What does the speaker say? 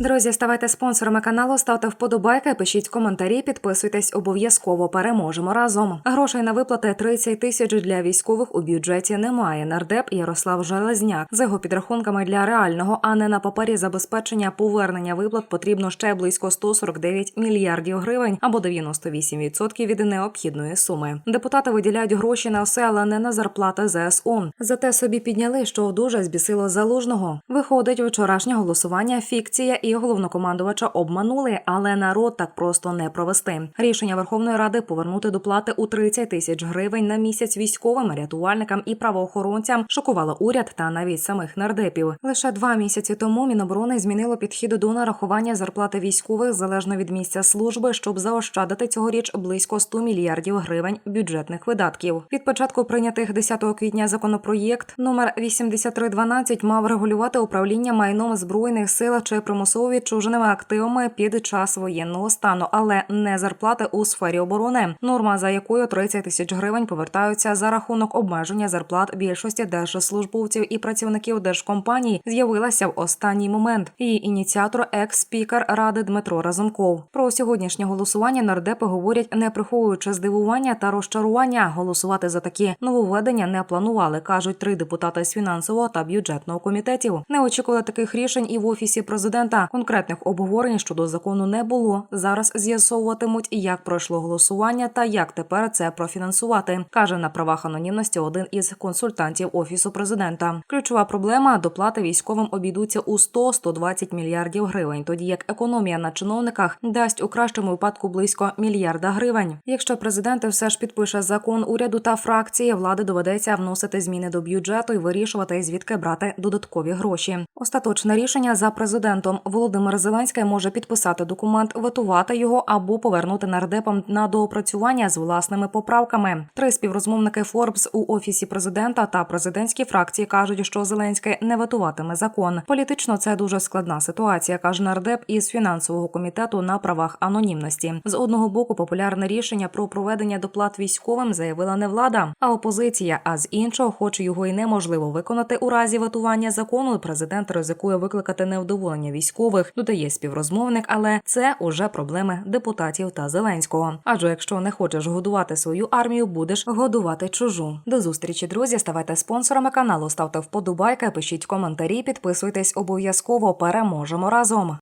Друзі, ставайте спонсорами каналу, ставте вподобайки, пишіть коментарі, підписуйтесь обов'язково. Переможемо разом. Грошей на виплати 30 тисяч для військових у бюджеті немає. Нардеп Ярослав Железняк. За його підрахунками для реального, а не на папері забезпечення повернення виплат потрібно ще близько 149 мільярдів гривень або 98% від необхідної суми. Депутати виділяють гроші на все, але не на зарплати ЗСУ. Зате собі підняли, що дуже збісило залужного. Виходить, вчорашнє голосування фікція і головнокомандувача обманули, але народ так просто не провести. Рішення Верховної Ради повернути доплати у 30 тисяч гривень на місяць військовим, рятувальникам і правоохоронцям шокувало уряд та навіть самих нардепів. Лише два місяці тому Міноборони змінило підхід до нарахування зарплати військових залежно від місця служби, щоб заощадити цьогоріч близько 100 мільярдів гривень бюджетних видатків. Від початку прийнятих 10 квітня законопроєкт номер 8312 мав регулювати управління майном збройних сил чи примусово відчуженими активами під час воєнного стану, але не зарплати у сфері оборони. Норма за якою 30 тисяч гривень повертаються за рахунок обмеження зарплат більшості держслужбовців і працівників держкомпаній, з'явилася в останній момент. Її ініціатор, екс-спікер ради Дмитро Разумков. Про сьогоднішнє голосування нардепи говорять, не приховуючи здивування та розчарування. Голосувати за такі нововведення не планували, кажуть три депутати з фінансового та бюджетного комітетів. Не очікували таких рішень і в офісі президента. Конкретних обговорень щодо закону не було. Зараз з'ясовуватимуть, як пройшло голосування та як тепер це профінансувати, каже на правах анонімності один із консультантів офісу президента. Ключова проблема доплати військовим обійдуться у 100-120 мільярдів гривень, тоді як економія на чиновниках дасть у кращому випадку близько мільярда гривень. Якщо президент все ж підпише закон уряду та фракції, влади доведеться вносити зміни до бюджету і вирішувати звідки брати додаткові гроші. Остаточне рішення за президентом Володимир Зеленський може підписати документ, ветувати його або повернути нардепам на доопрацювання з власними поправками. Три співрозмовники Форбс у офісі президента та президентській фракції кажуть, що Зеленський не ветуватиме закон. Політично це дуже складна ситуація, каже нардеп із фінансового комітету на правах анонімності. З одного боку, популярне рішення про проведення доплат військовим заявила не влада, а опозиція. А з іншого, хоч його і неможливо виконати у разі ветування закону, президент ризикує викликати невдоволення військових. Додає співрозмовник, але це уже проблеми депутатів та Зеленського. Адже якщо не хочеш годувати свою армію, будеш годувати чужу. До зустрічі, друзі. Ставайте спонсорами каналу, ставте вподобайки, пишіть коментарі, підписуйтесь обов'язково. Переможемо разом.